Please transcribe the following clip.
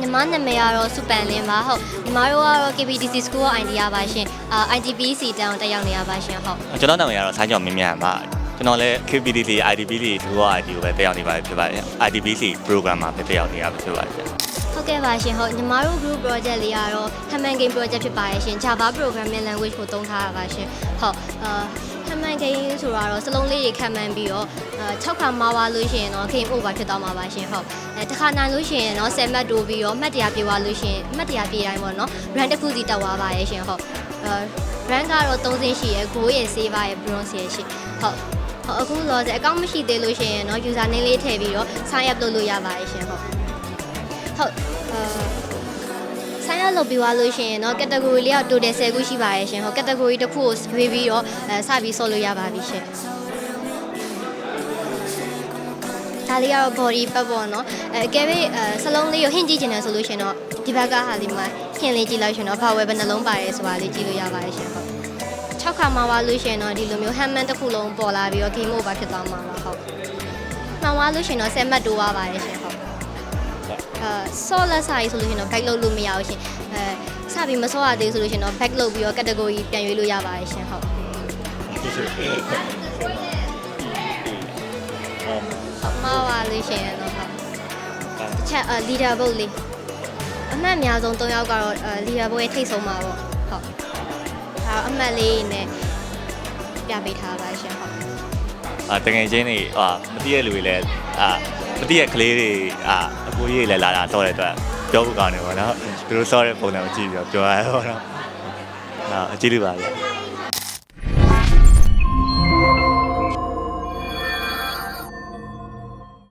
ညီမနာမည်ကတော့စုပန်လင်းပါဟုတ်ညီမတို့ကတော့ KBDC School of Idea ပါရှင်အာ ITBC တောင်းတက်ရောက်နေရပါရှင်ဟုတ်ကျွန်တော်နာမည်ကတော့ဆိုင်းကျော်မင်းမြန်ပါကျွန်တော်လည်း KPDC IDBC ဒူဝါ ID ကိုပဲတက်ရောက်နေပါတယ်ဖြစ်ပါတယ် IDBC program မှာပဲတက်ရောက်နေရပါဖြစ်ပါတယ်ဟုတ်ကဲ့ပါရှင်ဟုတ်ညီမတို့ group project လေးကတော့ Hammond Game project ဖြစ်ပါတယ်ရှင် Java programming language ကိုသုံးထားတာပါရှင်ဟုတ်အာ Hammond Game ဆိုတာတော့စလုံးလေးတွေခံမှန်းပြီးတော့အာ6ခါမှားသွားလို့ရှိရင်တော့ game over ဖြစ်သွားမှာပါရှင်ဟုတ်အဲတစ်ခါနိုင်လို့ရှိရင်တော့10မှတ်တိုးပြီးတော့မှတ်တရာပြေသွားလို့ရှိရင်မှတ်တရာပြေတိုင်းပေါ့နော် run တစ်ခုစီတက်သွားပါရဲ့ရှင်ဟုတ်အာ rank ကတော့3ဆင်းရှိရယ် goal ရယ် save ရယ် bronze ရယ်ရှိဟုတ်ဟုတ်အခုလောဆယ်အကောင့်မရှိသေးလို့ရှိရင်เนาะ user name လေးထည့်ပြီးတော့ sign up လုပ်လို့ရပါတယ်ရှင်ဟုတ် ဟုတ်အာဆိုင် ရလောက်ပြီးသွားလို့ရှိရင်တော့ category လေးက total 10ခုရှိပါရဲ့ရှင်ဟို category တစ်ခုကိုရွေးပြီးတော့အဲစပြီးဆော့လို့ရပါပြီရှင်ဒါလေးကတော့ body ပတ်ပေါ့နော်အဲကဲပဲအဲစလုံးလေးကို hint ကြည့်ချင်တယ်ဆိုလို့ရှင်တော့ဒီဘက်ကဟာလေးမှာ hint လေးကြည့်လိုက်ရှင်တော့ဘာဝယ်ဘယ်နှလုံးပါရဲဆိုတာလေးကြည့်လို့ရပါတယ်ရှင်ဟုတ်6ခါမှာပါလို့ရှင်တော့ဒီလိုမျိုး handman တစ်ခုလုံးပေါ်လာပြီးတော့ game over ဖြစ်သွားမှာပါဟုတ်မှန်သွားလို့ရှင်တော့ set mat တိုးပါပါတယ်ရှင် ဆော့လက်စာရေးဆိုလို့ရှိရင်တော့ back လုပ်လို့မရဘူးရှင်အဲစပြီးမဆော့ရသေးဘူးဆိုလို့ရှိရင်တော့ back လုပ်ပြီးတော့ category ပြန်ရွေးလို့ရပါတယ်ရှင်ဟုတ်မှားပါလို့ရှင်တော့ဟုတ်တစ်ချက်အဲ leader board လေးအမှတ်အများဆုံး၃ယောက်ကတော့အဲ leader board ရဲ့ထိတ်ဆုံးပါပေါ့ဟုတ်ဒါအမှတ်လေးနဲ့ပြပေးထားပါရှင်ဟုတ်အာတကယ်ချင်းနေဟာမသိရလူတွေလည်းအာမသိရကလေးတွေအာအ ကိုကြီးတွေလည်းလာတာတော့တဲ့အတွက်ပြောဖို့ကောင်းတယ်ပေါ့နော်သူတို့ဆော့တဲ့ပုံစံကိုကြည့်ပြီးတော့ပြောရတော့ပေါ့နော်အာအကြည့်လို့ပါလေ